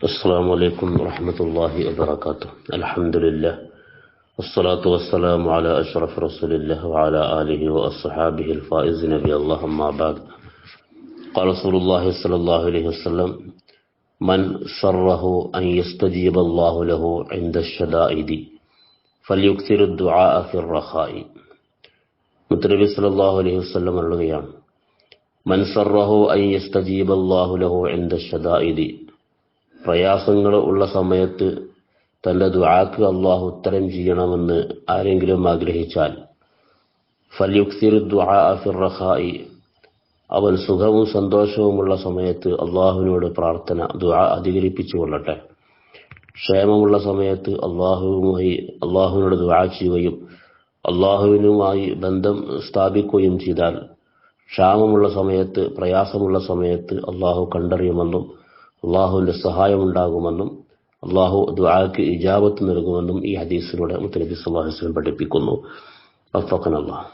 السلام عليكم ورحمة الله وبركاته الحمد لله والصلاة والسلام على أشرف رسول الله وعلى آله وأصحابه الفائز نبي الله أما بعد قال رسول الله صلى الله عليه وسلم من سره أن يستجيب الله له عند الشدائد فليكثر الدعاء في الرخاء മുത്തനബി സല്ലല്ലാഹു അലൈഹി വസല്ലം പറയുകയാണ് മൻ സറഹു അൻ യസ്തജീബ അല്ലാഹു ലഹു ഇൻദ ശദായിദി പ്രയാസങ്ങൾ ഉള്ള സമയത്ത് തന്റെ ദുആക്ക് അള്ളാഹു ഉത്തരം ചെയ്യണമെന്ന് ആരെങ്കിലും ആഗ്രഹിച്ചാൽ ഫല്യുക്സിർ ദുആ ഫിർ റഖായി. അവൻ സുഖവും സന്തോഷവുമുള്ള സമയത്ത് അള്ളാഹുവിനോട് പ്രാർത്ഥന ദുആ അധികരിപ്പിച്ചു കൊള്ളട്ടെ. ക്ഷേമമുള്ള സമയത്ത് അള്ളാഹുവുമായി അള്ളാഹുവിനോട് ദുആ ചെയ്യുകയും അള്ളാഹുവിനുമായി ബന്ധം സ്ഥാപിക്കുകയും ചെയ്താൽ ക്ഷാമമുള്ള സമയത്ത് പ്രയാസമുള്ള സമയത്ത് അള്ളാഹു കണ്ടറിയുമെന്നും അള്ളാഹുവിന്റെ സഹായമുണ്ടാകുമെന്നും അള്ളാഹു ദ്വാക്ക് ഇജാബത്ത് നൽകുമെന്നും ഈ ഹദീസിലൂടെ മുത്തനബി സല്ലാഹുസ്ലം പഠിപ്പിക്കുന്നു. അഫക്കൻ അള്ളാഹ്